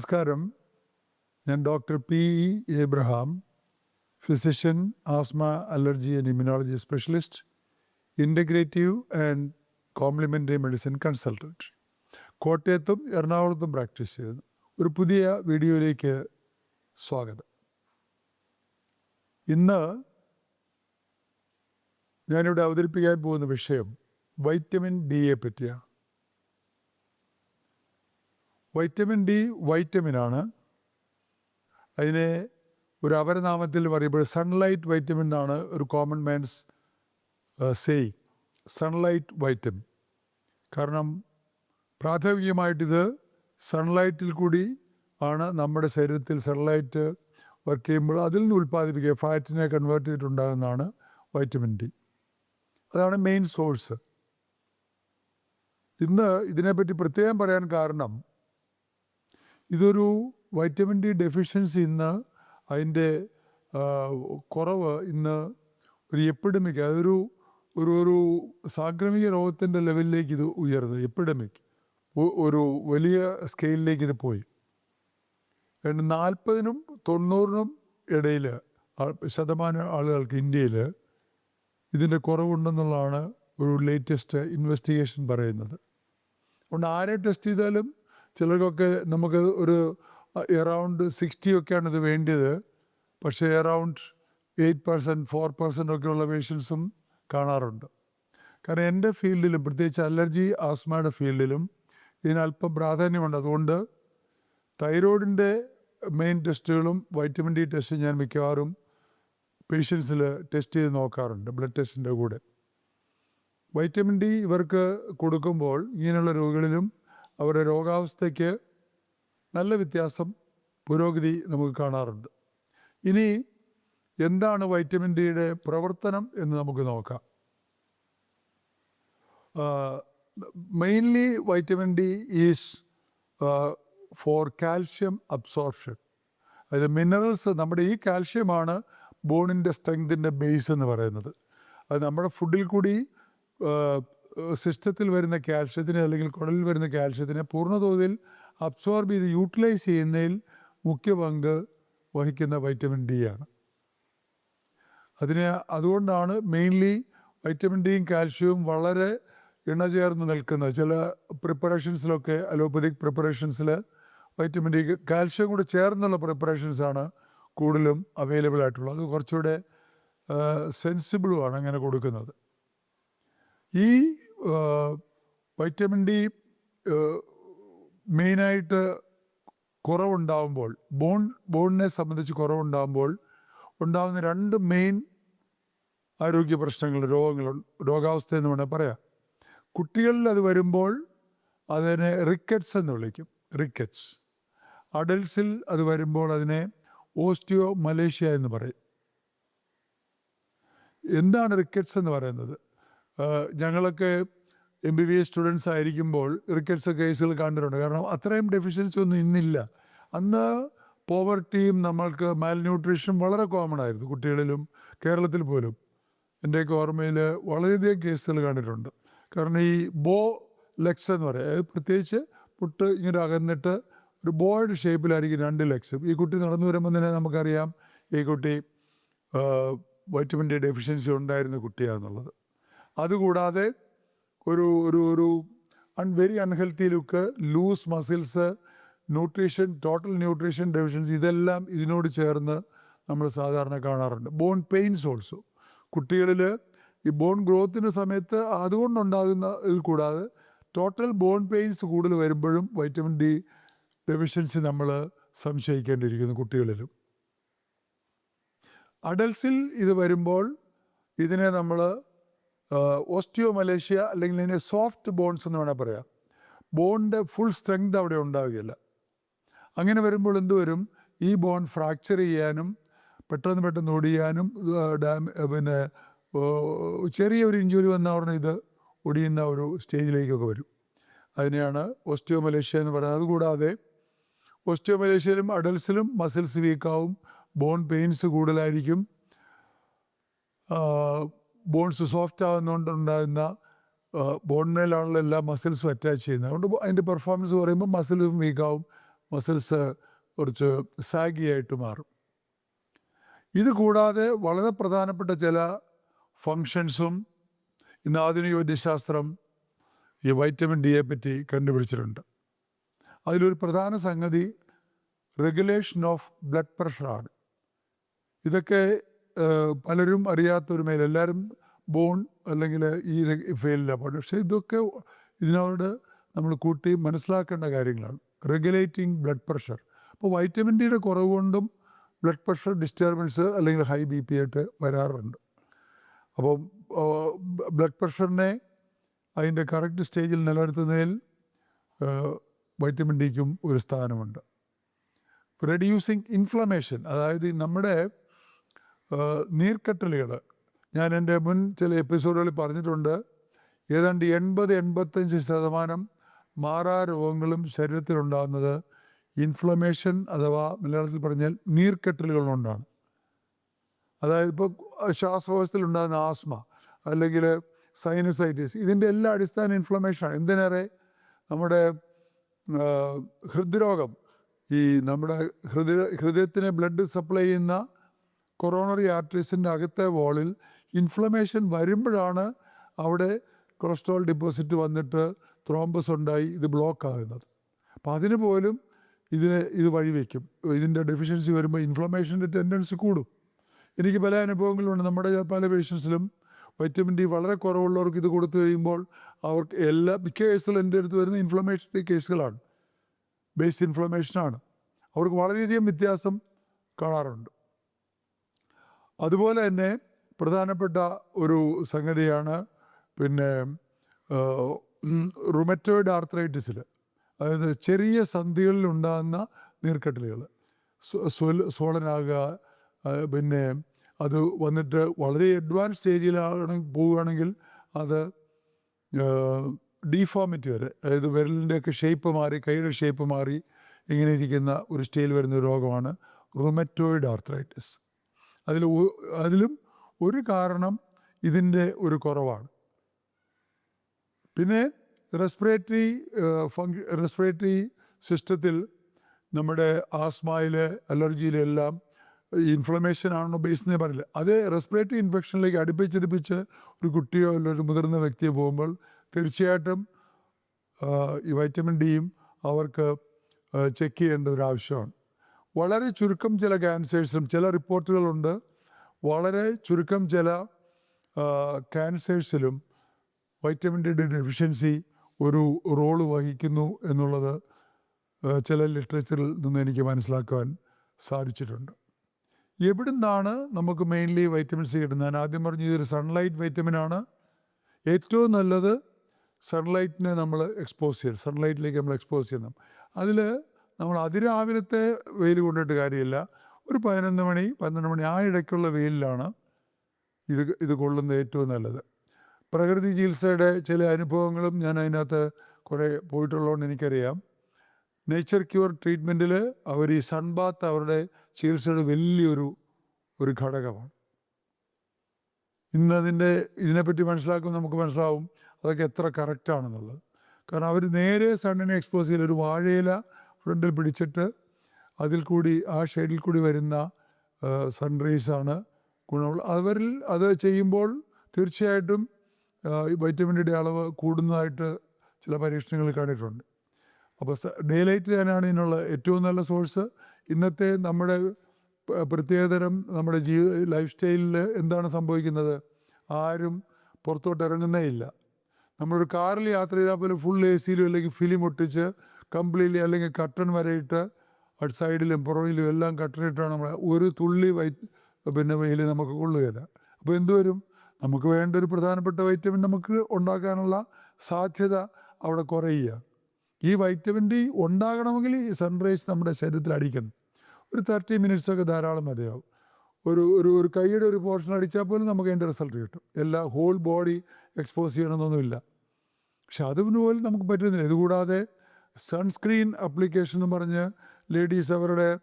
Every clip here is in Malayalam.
നമസ്കാരം. ഞാൻ doctor P E Abraham physician asthma allergy and immunology specialist integrative and complementary medicine consultant കോട്ടയത്തും എറണാകുളത്തും പ്രാക്ടീസ് ചെയ്യുന്നു. ഒരു പുതിയ വീഡിയോയിലേക്ക് സ്വാഗതം. ഇന്ന് ഞാനിവിടെ അവതരിപ്പിക്കാൻ പോകുന്ന വിഷയം വൈറ്റമിൻ ഡിയെ പറ്റിയാണ്. വൈറ്റമിൻ ഡി വൈറ്റമിനാണ്. അതിനെ ഒരു അപരനാമത്തിൽ പറയുമ്പോൾ സൺലൈറ്റ് വൈറ്റമിൻ എന്നാണ് ഒരു common man's say sunlight vitamin കാരണം പ്രാഥമികമായിട്ടിത് സൺലൈറ്റിൽ കൂടി ആണ് നമ്മുടെ ശരീരത്തിൽ സൺലൈറ്റ് വർക്ക് ചെയ്യുമ്പോൾ അതിൽ നിന്ന് ഉൽപ്പാദിപ്പിക്കുക ഫാറ്റിനെ കൺവേർട്ട് ചെയ്തിട്ടുണ്ടാകുന്നതാണ് വൈറ്റമിൻ ഡി. അതാണ് മെയിൻ സോഴ്സ്. ഇന്ന് ഇതിനെപ്പറ്റി പ്രത്യേകം പറയാൻ കാരണം ഇതൊരു വൈറ്റമിൻ ഡി ഡെഫിഷ്യൻസി ഇന്ന് അതിന്റെ കുറവ് ഇന്ന് ഒരു എപ്പിഡമിക് അതൊരു ഒരു ഒരു സാംക്രമിക രോഗത്തിന്റെ ലെവലിലേക്ക് ഇത് ഉയർന്നു എപ്പിഡമിക് ഒരു വലിയ സ്കെയിലിലേക്ക് ഇത് പോയി. നാൽപ്പതിനും തൊണ്ണൂറിനും ഇടയിൽ ശതമാനം ആളുകൾക്ക് ഇന്ത്യയിൽ ഇതിന്റെ കുറവുണ്ടെന്നുള്ളതാണ് ഒരു ലേറ്റസ്റ്റ് ഇൻവെസ്റ്റിഗേഷൻ പറയുന്നത്. അതുകൊണ്ട് ആരെ ടെസ്റ്റ് ചെയ്താലും ചിലർക്കൊക്കെ നമുക്ക് ഒരു എറൗണ്ട് സിക്സ്റ്റി ഒക്കെയാണ് ഇത് വേണ്ടത് പക്ഷേ around eight percent four percent ഒക്കെയുള്ള പേഷ്യൻസും കാണാറുണ്ട്. കാരണം എന്റെ ഫീൽഡിലും പ്രത്യേകിച്ച് അലർജി ആസ്മയുടെ ഫീൽഡിലും ഇതിന് അല്പം പ്രാധാന്യമുണ്ട്. അതുകൊണ്ട് തൈറോയിഡിന്റെ മെയിൻ ടെസ്റ്റുകളും വൈറ്റമിൻ ഡി ടെസ്റ്റ് ഞാൻ മിക്കവാറും പേഷ്യൻസിൽ ടെസ്റ്റ് ചെയ്ത് നോക്കാറുണ്ട് ബ്ലഡ് ടെസ്റ്റിന്റെ കൂടെ. വൈറ്റമിൻ ഡി ഇവർക്ക് കൊടുക്കുമ്പോൾ ഇങ്ങനെയുള്ള രോഗികളിലും അവരുടെ രോഗാവസ്ഥയ്ക്ക് നല്ല വ്യത്യാസം പുരോഗതി നമുക്ക് കാണാറുണ്ട്. ഇനി എന്താണ് വൈറ്റമിൻ ഡിയുടെ പ്രവർത്തനം എന്ന് നമുക്ക് നോക്കാം. Mainly vitamin D is for calcium absorption അതായത് മിനറൽസ് നമ്മുടെ ഈ കാൽഷ്യമാണ് ബോണിന്റെ സ്ട്രെങ്തിന്റെ ബേസ് എന്ന് പറയുന്നത്. അത് നമ്മുടെ ഫുഡിൽ കൂടി സിസ്റ്റത്തിൽ വരുന്ന കാൽഷ്യത്തിനെ അല്ലെങ്കിൽ കുടലിൽ വരുന്ന കാൽഷ്യത്തിനെ പൂർണതോതിൽ അബ്സോർബ് ചെയ്ത് യൂട്ടിലൈസ് ചെയ്യുന്നതിൽ മുഖ്യ പങ്ക് വഹിക്കുന്ന വൈറ്റമിൻ ഡി ആണ്. അതിനെ അതുകൊണ്ടാണ് മെയിൻലി വൈറ്റമിൻ ഡിയും കാൽഷ്യവും വളരെ ഇണചേർന്ന് നിൽക്കുന്നത്. ചില പ്രിപ്പറേഷൻസിലൊക്കെ അലോപ്പതിക് പ്രിപ്പറേഷൻസിൽ വൈറ്റമിൻ ഡി കാൽഷ്യം കൂടെ ചേർന്നുള്ള പ്രിപ്പറേഷൻസാണ് കൂടുതലും അവൈലബിൾ ആയിട്ടുള്ളത്. അത് കുറച്ചുകൂടെ സെൻസിബിളുമാണ് അങ്ങനെ കൊടുക്കുന്നത്. ഈ വൈറ്റമിൻ ഡി മെയിനായിട്ട് കുറവുണ്ടാകുമ്പോൾ ബോൺ ബോണിനെ സംബന്ധിച്ച് കുറവുണ്ടാകുമ്പോൾ ഉണ്ടാകുന്ന രണ്ട് മെയിൻ ആരോഗ്യ പ്രശ്നങ്ങൾ രോഗങ്ങൾ രോഗാവസ്ഥ എന്ന് വേണമെങ്കിൽ പറയാം. കുട്ടികളിൽ അത് വരുമ്പോൾ അതിനെ റിക്കറ്റ്സ് എന്ന് വിളിക്കും റിക്കറ്റ്സ് അഡൽസിൽ അത് വരുമ്പോൾ അതിനെ ഓസ്റ്റിയോ മലേഷ്യ എന്ന് പറയും. എന്താണ് റിക്കറ്റ്സ് എന്ന് പറയുന്നത്? ഞങ്ങളൊക്കെ M B B S students ആയിരിക്കുമ്പോൾ റിക്കറ്റ്സ് കേസുകൾ കണ്ടിട്ടുണ്ട്. കാരണം അത്രയും ഡെഫിഷ്യൻസി ഒന്നും ഇന്നില്ല. അന്ന് പോവർട്ടിയും നമ്മൾക്ക് മാൽന്യൂട്രീഷൻ വളരെ കോമൺ ആയിരുന്നു കുട്ടികളിലും കേരളത്തിൽ പോലും. എന്റെയൊക്കെ ഓർമ്മയിൽ വളരെയധികം കേസുകൾ കണ്ടിട്ടുണ്ട്. കാരണം ഈ ബോ ലെക്സ് എന്ന് പറയും. അതായത് പ്രത്യേകിച്ച് പുട്ട് ഇങ്ങനെ അകന്നിട്ട് ഒരു ബോയുടെ ഷേപ്പിലായിരിക്കും രണ്ട് ലെക്സ് ഈ കുട്ടി നടന്നു വരുമ്പോൾ തന്നെ നമുക്കറിയാം ഈ കുട്ടി വൈറ്റമിൻ ഡി ഡെഫിഷ്യൻസി ഉണ്ടായിരുന്ന കുട്ടിയാണെന്നുള്ളത് അതുകൂടാതെ ഒരു ഒരു ഒരു un very unhealthy look loose muscles nutrition total nutrition deficiency ഇതെല്ലാം ഇതിനോട് ചേർന്ന് നമ്മൾ സാധാരണ കാണാറുണ്ട്. ബോൺ പെയിൻസ് ഓൾസോ കുട്ടികളിൽ ഈ ബോൺ ഗ്രോത്തിന്റെ സമയത്ത് അതുകൊണ്ടുണ്ടാകുന്ന കൂടാതെ ടോട്ടൽ ബോൺ പെയിൻസ് കൂടുതൽ വരുമ്പോഴും വൈറ്റമിൻ ഡി ഡെഫിഷ്യൻസി നമ്മൾ സംശയിക്കേണ്ടിയിരിക്കുന്നു കുട്ടികളിലും. അഡൽസിൽ ഇത് വരുമ്പോൾ ഇതിനെ നമ്മൾ ഓസ്റ്റിയോ മലേഷ്യ അല്ലെങ്കിൽ അതിന്റെ സോഫ്റ്റ് ബോൺസ് എന്ന് വേണേൽ പറയാം. ബോണിന്റെ ഫുൾ സ്ട്രെങ്ത് അവിടെ ഉണ്ടാവുകയില്ല. അങ്ങനെ വരുമ്പോൾ എന്ത് വരും? ഈ ബോൺ ഫ്രാക്ചർ ചെയ്യാനും പെട്ടെന്ന് പെട്ടെന്ന് ഒടിയാനും ഡാം പിന്നെ ചെറിയ ചെറിയൊരു ഇഞ്ചുറി വന്ന ഉടനെ ഇത് ഒടിയുന്ന ഒരു സ്റ്റേജിലേക്കൊക്കെ വരും. അതിനെയാണ് ഓസ്റ്റിയോ മലേഷ്യ എന്ന് പറയുന്നത്. അതുകൂടാതെ ഓസ്റ്റിയോ മലേഷ്യയിലും അഡൽസിലും മസിൽസ് വീക്കാവും ബോൺ പെയിൻസ് കൂടുതലായിരിക്കും. ബോൺസ് സോഫ്റ്റ് ആകുന്നതുകൊണ്ടുണ്ടാകുന്ന ബോണിനേലാണല്ലോ എല്ലാ മസിൽസും അറ്റാച്ച് ചെയ്യുന്നത്. അതുകൊണ്ട് അതിന്റെ പെർഫോമൻസ് പറയുമ്പോൾ മസിൽസും വീക്കാവും മസിൽസ് കുറച്ച് സാഗിയായിട്ട് മാറും. ഇത് കൂടാതെ വളരെ പ്രധാനപ്പെട്ട ചില ഫങ്ഷൻസും ഇന്ന് ആധുനിക വൈദ്യശാസ്ത്രം ഈ വൈറ്റമിൻ ഡിയെ പറ്റി കണ്ടുപിടിച്ചിട്ടുണ്ട്. അതിലൊരു പ്രധാന സംഗതി റെഗുലേഷൻ ഓഫ് ബ്ലഡ് പ്രഷറാണ് ഇതൊക്കെ പലരും അറിയാത്തൊരു മേൽ എല്ലാവരും ബോൺ അല്ലെങ്കിൽ ഈ ഫെയിലിലാണ് പക്ഷേ ഇതൊക്കെ ഇതിനോട് നമ്മൾ കൂട്ടി മനസ്സിലാക്കേണ്ട കാര്യങ്ങളാണ്. റെഗുലേറ്റിംഗ് ബ്ലഡ് പ്രഷർ അപ്പോൾ വൈറ്റമിൻ ഡിയുടെ കുറവ് കൊണ്ടും ബ്ലഡ് പ്രഷർ ഡിസ്റ്റർബൻസ് അല്ലെങ്കിൽ ഹൈ ബി പി ആയിട്ട് വരാറുണ്ട്. അപ്പോൾ ബ്ലഡ് പ്രഷറിനെ അതിന്റെ കറക്റ്റ് സ്റ്റേജിൽ നിലനിർത്തുന്നതിൽ വൈറ്റമിൻ ഡിക്കും ഒരു സ്ഥാനമുണ്ട്. റെഡ്യൂസിങ് ഇൻഫ്ലമേഷൻ അതായത് നമ്മുടെ നീർക്കെട്ടലുകൾ ഞാൻ എന്റെ മുൻ ചില എപ്പിസോഡുകളിൽ പറഞ്ഞിട്ടുണ്ട്. ഏതാണ്ട് എൺപത് എൺപത്തഞ്ച് ശതമാനം മാറാ രോഗങ്ങളും ശരീരത്തിലുണ്ടാകുന്നത് ഇൻഫ്ലമേഷൻ അഥവാ മലയാളത്തിൽ പറഞ്ഞാൽ നീർക്കെട്ടലുകൾ കൊണ്ടാണ്. അതായത് ഇപ്പോൾ ശ്വാസകോശത്തിൽ ഉണ്ടാകുന്ന ആസ്മ അല്ലെങ്കിൽ സൈനസൈറ്റിസ് ഇതിന്റെ എല്ലാ അടിസ്ഥാന ഇൻഫ്ലമേഷനാണ്. എന്തിനേറെ? നമ്മുടെ ഹൃദ്രോഗം. ഈ നമ്മുടെ ഹൃദയ ഹൃദയത്തിന് ബ്ലഡ് സപ്ലൈ ചെയ്യുന്ന കൊറോണറി ആർട്ടറീസിന്റെ അകത്തെ വോളിൽ ഇൻഫ്ലമേഷൻ വരുമ്പോഴാണ് അവിടെ കൊളസ്ട്രോൾ ഡിപ്പോസിറ്റ് വന്നിട്ട് ത്രോംബസ് ഉണ്ടായി ഇത് ബ്ലോക്ക് ആകുന്നത്. അപ്പോൾ അതിന് പോലും ഇതിനെ ഇത് വഴിവെക്കും ഇതിന്റെ ഡെഫിഷ്യൻസി വരുമ്പോൾ ഇൻഫ്ലമേഷന്റെ ടെൻഡൻസി കൂടും. എനിക്ക് പല അനുഭവങ്ങളുണ്ട്. നമ്മുടെ പല പേഷ്യൻസിലും വൈറ്റമിൻ ഡി വളരെ കുറവുള്ളവർക്ക് ഇത് കൊടുത്തു കഴിയുമ്പോൾ അവർക്ക് എല്ലാ മിക്ക കേസുകളും എന്റെ അടുത്ത് വരുന്ന ഇൻഫ്ലമേഷന്റെ കേസുകളാണ് ബേസ് ഇൻഫ്ലമേഷനാണ് അവർക്ക് വളരെയധികം വ്യത്യാസം കാണാറുണ്ട്. അതുപോലെ തന്നെ പ്രധാനപ്പെട്ട ഒരു സംഗതിയാണ് പിന്നെ റുമറ്റോയിഡ് ആർത്രൈറ്റിസിൽ അതായത് ചെറിയ സന്ധികളിൽ ഉണ്ടാകുന്ന നീർക്കെട്ടലുകൾ. സോളനാകുക പിന്നെ അത് വന്നിട്ട് വളരെ അഡ്വാൻസ് സ്റ്റേജിലാണെങ്കിൽ പോവുകയാണെങ്കിൽ അത് ഡീഫോമിറ്റി വരെ അതായത് വിരലിന്റെയൊക്കെ ഷേപ്പ് മാറി കൈയുടെ ഷേപ്പ് മാറി ഇങ്ങനെ ഇരിക്കുന്ന ഒരു സ്റ്റേജിൽ വരുന്ന രോഗമാണ് റുമറ്റോയിഡ് ആർത്രൈറ്റിസ് അതിൽ അതിലും ഒരു കാരണം ഇതിന്റെ ഒരു കുറവാണ്. പിന്നെ റെസ്പിറേറ്ററി ഫങ് റെസ്പിറേറ്ററി സിസ്റ്റത്തിൽ നമ്മുടെ ആസ്മയിലെ അലർജിയിലെല്ലാം ഇൻഫ്ലമേഷൻ ആണോ ബേസ് എന്നേ പറയില്ല. അത് റെസ്പിറേറ്ററി ഇൻഫെക്ഷനിലേക്ക് അടുപ്പിച്ചടുപ്പിച്ച് ഒരു കുട്ടിയോ അല്ലെങ്കിൽ ഒരു മുതിർന്ന വ്യക്തിയോ പോകുമ്പോൾ തീർച്ചയായിട്ടും ഈ വൈറ്റമിൻ ഡിയും അവർക്ക് ചെക്ക് ചെയ്യേണ്ട ഒരു ആവശ്യമാണ്. വളരെ ചുരുക്കം ചില ക്യാൻസേഴ്സിലും ചില റിപ്പോർട്ടുകളുണ്ട്. വളരെ ചുരുക്കം ചില ക്യാൻസേഴ്സിലും വൈറ്റമിൻ ഡി ഡെഫിഷ്യൻസി ഒരു റോൾ വഹിക്കുന്നു എന്നുള്ളത് ചില ലിറ്ററേച്ചറിൽ നിന്ന് എനിക്ക് മനസ്സിലാക്കുവാൻ സാധിച്ചിട്ടുണ്ട്. എവിടുന്നാണ് നമുക്ക് മെയിൻലി വൈറ്റമിൻ സി കിട്ടുന്നത്? ഞാൻ ആദ്യം പറഞ്ഞു ഇതൊരു സൺലൈറ്റ് വൈറ്റമിനാണ് ഏറ്റവും നല്ലത് സൺലൈറ്റിനെ നമ്മൾ എക്സ്പോസ് ചെയ്യണം. സൺലൈറ്റിലേക്ക് നമ്മൾ എക്സ്പോസ് ചെയ്യണം. അതിൽ നമ്മൾ അതിരാവിലത്തെ വെയിൽ കൊണ്ടിട്ട് കാര്യമില്ല. ഒരു പതിനൊന്ന് മണി പന്ത്രണ്ട് മണി ആ ഇടയ്ക്കുള്ള വെയിലിലാണ് ഇത് ഇത് കൊള്ളുന്നത് ഏറ്റവും നല്ലത്. പ്രകൃതി ചികിത്സയുടെ ചില അനുഭവങ്ങളും ഞാൻ അതിനകത്ത് കുറേ പോയിട്ടുള്ളതുകൊണ്ട് എനിക്കറിയാം. നേച്ചർ ക്യൂർ ട്രീറ്റ്മെന്റിൽ അവർ ഈ സൺബാത്ത് അവരുടെ ചികിത്സയുടെ വലിയൊരു ഒരു ഘടകമാണ്. ഇന്നതിന്റെ ഇതിനെപ്പറ്റി മനസ്സിലാക്കുമ്പോൾ നമുക്ക് മനസ്സിലാവും അതൊക്കെ എത്ര കറക്റ്റാണെന്നുള്ളത്. കാരണം അവർ നേരെ സണ്ണിനെ എക്സ്പോസ് ചെയ്യൽ ഒരു വാഴയില ഫ്രണ്ടിൽ പിടിച്ചിട്ട് അതിൽ കൂടി ആ ഷെയ്ഡിൽ കൂടി വരുന്ന സൺറൈസാണ് ഗുണമുള്ള. അവരിൽ അത് ചെയ്യുമ്പോൾ തീർച്ചയായിട്ടും വൈറ്റമിൻ ഡിയുടെ അളവ് കൂടുന്നതായിട്ട് ചില പരീക്ഷണങ്ങൾ കണ്ടിട്ടുണ്ട്. അപ്പോൾ ഡേ ലൈറ്റ് തന്നെയാണ് ഇതിനുള്ള ഏറ്റവും നല്ല സോഴ്സ് ഇന്നത്തെ നമ്മുടെ പ്രത്യേകതരം നമ്മുടെ ജീ ലൈഫ് സ്റ്റൈലിൽ എന്താണ് സംഭവിക്കുന്നത്? ആരും പുറത്തോട്ട് ഇറങ്ങുന്നേ ഇല്ല. നമ്മളൊരു കാറിൽ യാത്ര ചെയ്താൽ പോലും ഫുൾ എ സിയിലും അല്ലെങ്കിൽ ഫിലിം ഒട്ടിച്ച് കംപ്ലീറ്റ്ലി അല്ലെങ്കിൽ കട്ടൺ വരയിട്ട് അട് സൈഡിലും പുറകിലും എല്ലാം കട്ടണിട്ടാണ് നമ്മൾ ഒരു തുള്ളി വൈറ്റ് പിന്നെ വെയിൽ നമുക്ക് കൊള്ളുകയില്ല അപ്പോൾ എന്തുവരും നമുക്ക് വേണ്ട ഒരു പ്രധാനപ്പെട്ട വൈറ്റമിൻ നമുക്ക് ഉണ്ടാക്കാനുള്ള സാധ്യത അവിടെ കുറയുക. ഈ വൈറ്റമിൻ ഡി ഉണ്ടാകണമെങ്കിൽ ഈ സൺറൈസ് നമ്മുടെ ശരീരത്തിൽ അടിക്കണം. ഒരു തേർട്ടി മിനിറ്റ്സൊക്കെ ധാരാളം മതിയാവും. ഒരു ഒരു ഒരു കൈയുടെ ഒരു പോർഷൻ അടിച്ചാൽ പോലും നമുക്ക് അതിന്റെ റിസൾട്ട് കിട്ടും. എല്ലാ ഹോൾ ബോഡി എക്സ്പോസ് ചെയ്യണമെന്നൊന്നുമില്ല. പക്ഷെ അതിന് പോലും നമുക്ക് പറ്റുന്നില്ല. ഇതുകൂടാതെ സൺസ്ക്രീൻ അപ്ലിക്കേഷൻ എന്ന് പറഞ്ഞ് ലേഡീസ് അവരുടെ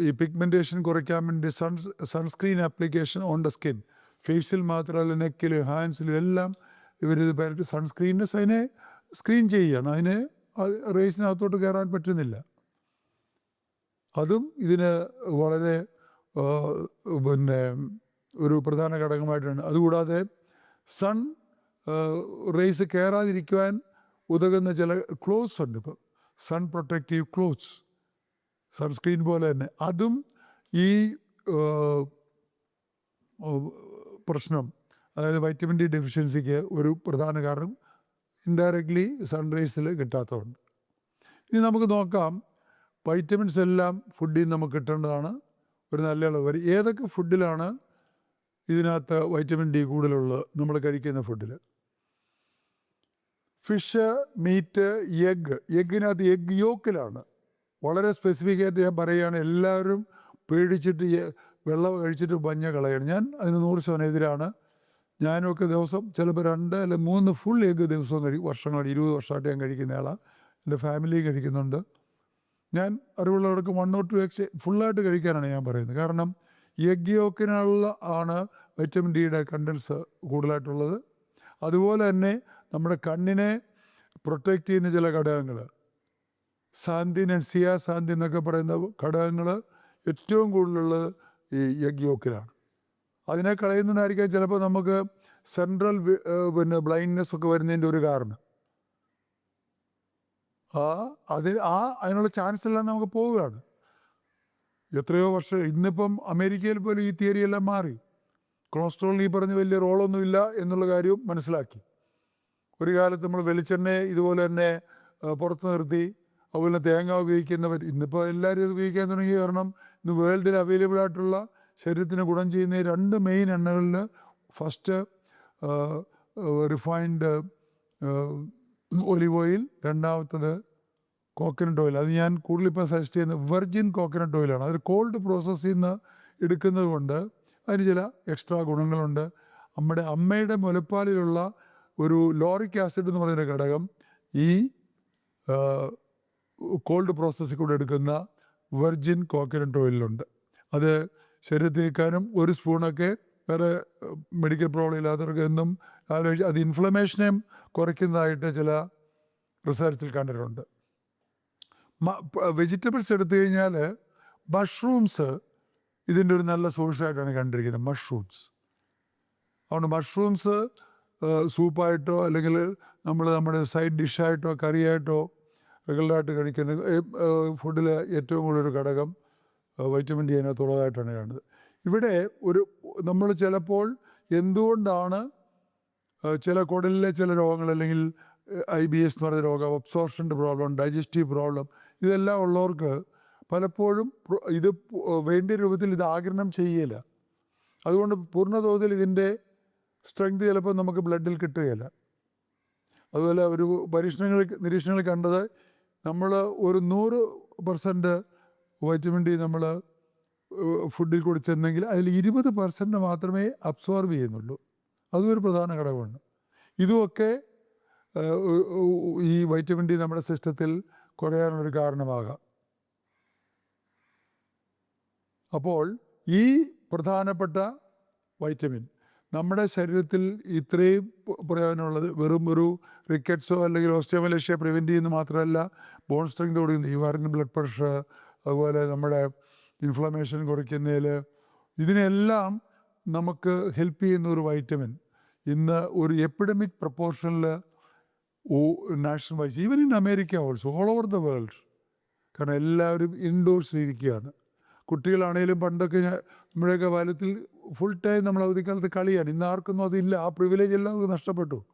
ഈ പിഗ്മെന്റേഷൻ കുറയ്ക്കാൻ വേണ്ടി sun sunscreen application on the skin. ഫേസിൽ മാത്രമല്ല നെക്കിൽ ഹാൻഡ്സിലും എല്ലാം ഇവരിത് പേരിട്ട് സൺസ്ക്രീനസ് അതിനെ സ്ക്രീൻ ചെയ്യുകയാണ്. അതിനെ റേസിനകത്തോട്ട് കയറാൻ പറ്റുന്നില്ല. അതും ഇതിന് വളരെ പിന്നെ ഒരു പ്രധാന ഘടകമായിട്ടാണ്. അതുകൂടാതെ സൺ റേസ് കയറാതിരിക്കുവാൻ ഉതകുന്ന ചില ക്ലോത്ത്സ് ഉണ്ട്. ഇപ്പം സൺ പ്രൊട്ടക്റ്റീവ് ക്ലോത്ത്സ് സൺസ്ക്രീൻ പോലെ തന്നെ. അതും ഈ പ്രശ്നം അതായത് വൈറ്റമിൻ ഡി ഡെഫിഷ്യൻസിക്ക് ഒരു പ്രധാന കാരണം ഇൻഡയറക്ട്ലി സൺറൈസിൽ കിട്ടാത്തതുണ്ട്. ഇനി നമുക്ക് നോക്കാം വൈറ്റമിൻസ് എല്ലാം ഫുഡിൽ നിന്ന് നമുക്ക് കിട്ടേണ്ടതാണ്. ഒരു നല്ല അളവ്. ഏതൊക്കെ ഫുഡിലാണ് ഇതിനകത്ത് വൈറ്റമിൻ ഡി കൂടുതലുള്ളത്? നമ്മൾ കഴിക്കുന്ന ഫുഡിൽ ഫിഷ് മീറ്റ് എഗ്ഗ്. എഗ്ഗിനകത്ത് എഗ്ഗ് യോക്കിലാണ്. വളരെ സ്പെസിഫിക് ആയിട്ട് ഞാൻ പറയുകയാണ് എല്ലാവരും പേടിച്ചിട്ട് വെള്ളം കഴിച്ചിട്ട് മഞ്ഞ കളയണം. ഞാൻ അതിന് നൂറ് ശതമാനം എതിരാണ്. ഞാനൊക്കെ ദിവസം ചിലപ്പോൾ രണ്ട് അല്ലെ മൂന്ന് ഫുൾ എഗ്ഗ് ദിവസവും കഴിക്കും വർഷങ്ങൾ ഇരുപത് വർഷമായിട്ട് ഞാൻ കഴിക്കുന്ന ആളാണ് എന്റെ ഫാമിലി കഴിക്കുന്നുണ്ട്. ഞാൻ അറിവുള്ളവർക്ക് വൺ ഓർ ടു എക്സ് ഫുള്ളായിട്ട് കഴിക്കാനാണ് ഞാൻ പറയുന്നത്. കാരണം എഗ് യോക്കിനുള്ള ആണ് വൈറ്റമിൻ ഡിയുടെ കണ്ടൻസ് കൂടുതലായിട്ടുള്ളത്. അതുപോലെ തന്നെ നമ്മുടെ കണ്ണിനെ പ്രൊട്ടക്റ്റ് ചെയ്യുന്ന ചില ഘടകങ്ങൾ സാന്തിൻ നൻസിയ സിയാ സാന്തി എന്നൊക്കെ പറയുന്ന ഘടകങ്ങൾ ഏറ്റവും കൂടുതലുള്ളത് ഈ യജ്ഞോക്കിലാണ്. അതിനെ കളയുന്നതായിരിക്കാം ചിലപ്പോൾ നമുക്ക് സെൻട്രൽ പിന്നെ ബ്ലൈൻഡ്നെസ് ഒക്കെ വരുന്നതിന്റെ ഒരു കാരണം. ആ അതിൽ ആ അതിനുള്ള ചാൻസ് എല്ലാം നമുക്ക് പോവുകയാണ്. എത്രയോ വർഷം ഇന്നിപ്പം അമേരിക്കയിൽ പോലും ഈ തിയറി എല്ലാം മാറി. കൊളസ്ട്രോളിന് ഈ പറഞ്ഞ വലിയ റോളൊന്നുമില്ല എന്നുള്ള കാര്യവും മനസ്സിലാക്കി. ഒരു കാലത്ത് നമ്മൾ വെളിച്ചെണ്ണ ഇതുപോലെ തന്നെ പുറത്ത് നിർത്തി അതുപോലെ തേങ്ങ ഉപയോഗിക്കുന്നവർ ഇന്നിപ്പോൾ എല്ലാവരും ഉപയോഗിക്കാൻ തുടങ്ങി. കാരണം ഇന്ന് വേൾഡിൽ അവൈലബിൾ ആയിട്ടുള്ള ശരീരത്തിന് ഗുണം ചെയ്യുന്ന രണ്ട് മെയിൻ എണ്ണകളിൽ ഫസ്റ്റ് റിഫൈൻഡ് ഒലിവ് ഓയിൽ രണ്ടാമത്തത് കോക്കനട്ട് ഓയിൽ അത് ഞാൻ കൂടുതൽ ഇപ്പോൾ സജസ്റ്റ് ചെയ്യുന്നത് വെർജിൻ കോക്കനട്ട് ഓയിലാണ് അതൊരു കോൾഡ് പ്രോസസ്സ് ചെയ്യുന്ന എടുക്കുന്നത് കൊണ്ട് അതിന് ചില എക്സ്ട്രാ ഗുണങ്ങളുണ്ട്. നമ്മുടെ അമ്മയുടെ മുലപ്പാലിലുള്ള ഒരു ലോറിക് ആസിഡ് എന്ന് പറയുന്ന ഘടകം ഈ കോൾഡ് പ്രോസസ്സിൽ കൂടെ എടുക്കുന്ന വെർജിൻ കോക്കനട്ട് ഓയിലുണ്ട് അത് ശരീരത്തിൽ വയ്ക്കാനും ഒരു സ്പൂണൊക്കെ വേറെ മെഡിക്കൽ പ്രോബ്ലം ഇല്ലാത്തവർക്ക് എന്നും ആലോചിച്ച് അത് ഇൻഫ്ലമേഷനെയും കുറയ്ക്കുന്നതായിട്ട് ചില റിസർച്ചിൽ കണ്ടിട്ടുണ്ട്. വെജിറ്റബിൾസ് എടുത്തു കഴിഞ്ഞാൽ മഷ്റൂംസ് ഇതിന്റെ ഒരു നല്ല സോഴ്സായിട്ടാണ് കണ്ടിരിക്കുന്നത് മഷ്റൂംസ് അതുകൊണ്ട് മഷ്റൂംസ് സൂപ്പായിട്ടോ അല്ലെങ്കിൽ നമ്മൾ നമ്മുടെ സൈഡ് ഡിഷായിട്ടോ കറിയായിട്ടോ റെഗുലറായിട്ട് കഴിക്കുന്ന ഫുഡിൽ ഏറ്റവും കൂടുതലൊരു ഘടകം വൈറ്റമിൻ ഡി അതിനകത്തുള്ളതായിട്ടാണ് കാണുന്നത്. ഇവിടെ ഒരു നമ്മൾ ചിലപ്പോൾ എന്തുകൊണ്ടാണ് ചില കുടലിലെ ചില രോഗങ്ങൾ അല്ലെങ്കിൽ ഐ ബി എസ് എന്ന് പറയുന്ന രോഗം ഒബ്സോർഷന്റെ പ്രോബ്ലം ഡൈജസ്റ്റീവ് പ്രോബ്ലം ഇതെല്ലാം ഉള്ളവർക്ക് പലപ്പോഴും ഇത് വേണ്ട രൂപത്തിൽ ഇത് ആഗിരണം ചെയ്യില്ല അതുകൊണ്ട് പൂർണതോതിൽ ഇതിന്റെ സ്ട്രെങ്ത് ചിലപ്പോൾ നമുക്ക് ബ്ലഡിൽ കിട്ടുകയില്ല. അതുപോലെ ഒരു പരീക്ഷണങ്ങൾ നിരീക്ഷണങ്ങൾ കണ്ടത് നമ്മൾ ഒരു നൂറ് പെർസെന്റ് വൈറ്റമിൻ ഡി നമ്മൾ ഫുഡിൽ കൂടി അതിൽ ഇരുപത് പെർസെന്റ് മാത്രമേ അബ്സോർബ് ചെയ്യുന്നുള്ളൂ. അതും ഒരു പ്രധാന ഘടകമാണ്. ഇതുമൊക്കെ ഈ വൈറ്റമിൻ ഡി നമ്മുടെ സിസ്റ്റത്തിൽ കുറയാനുള്ളൊരു കാരണമാകാം. അപ്പോൾ ഈ പ്രധാനപ്പെട്ട വൈറ്റമിൻ നമ്മുടെ ശരീരത്തിൽ ഇത്രയും പ്രയോജനമുള്ളത് വെറും ഒരു റിക്കറ്റ്സോ അല്ലെങ്കിൽ ഓസ്റ്റിയോമലേഷ്യ പ്രിവെന്റ് ചെയ്യുന്ന മാത്രമല്ല ബോൺ സ്ട്രെങ്ത് കൊടുക്കുന്ന. വാറിന് ബ്ലഡ് പ്രഷർ അതുപോലെ നമ്മുടെ ഇൻഫ്ലമേഷൻ കുറയ്ക്കുന്നതിൽ. ഇതിനെല്ലാം നമുക്ക് ഹെൽപ്പ് ചെയ്യുന്ന ഒരു വൈറ്റമിൻ ഇന്ന് ഒരു epidemic proportion national wise even in America also all over the world കാരണം എല്ലാവരും ഇൻഡോഴ്സ് ഇരിക്കുകയാണ്. കുട്ടികളാണേലും പണ്ടൊക്കെ നമ്മുടെയൊക്കെ ബാലത്തിൽ ഫുൾ ടൈം നമ്മൾ അവധിക്കാലത്ത് കളിയാണ്. ഇന്ന് ആർക്കൊന്നും അതില്ല. ആ പ്രിവിലേജ് എല്ലാം അവർക്ക് നഷ്ടപ്പെട്ടു.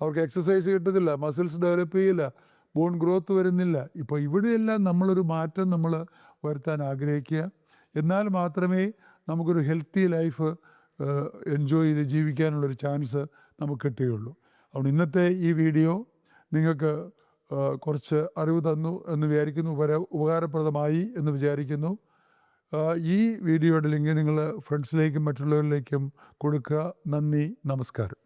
അവർക്ക് എക്സസൈസ് കിട്ടത്തില്ല. മസിൽസ് ഡെവലപ്പ് ചെയ്യില്ല. ബോൺ ഗ്രോത്ത് വരുന്നില്ല. ഇപ്പോൾ ഇവിടെയെല്ലാം നമ്മളൊരു മാറ്റം നമ്മൾ വരുത്താൻ ആഗ്രഹിക്കുക. എന്നാൽ മാത്രമേ നമുക്കൊരു ഹെൽത്തി ലൈഫ് എൻജോയ് ചെയ്ത് ജീവിക്കാനുള്ളൊരു ചാൻസ് നമുക്ക് കിട്ടുകയുള്ളൂ. അതുകൊണ്ട് ഇന്നത്തെ ഈ വീഡിയോ നിങ്ങൾക്ക് കുറച്ച് അറിവ് തന്നു എന്ന് വിചാരിക്കുന്നു. ഉപകാരപ്രദമായി എന്ന് വിചാരിക്കുന്നു. ഈ വീഡിയോയുടെ ലിങ്ക് നിങ്ങൾ ഫ്രണ്ട്സിലേക്കും മറ്റുള്ളവരിലേക്കും കൊടുക്കുക. നന്ദി നമസ്കാരം.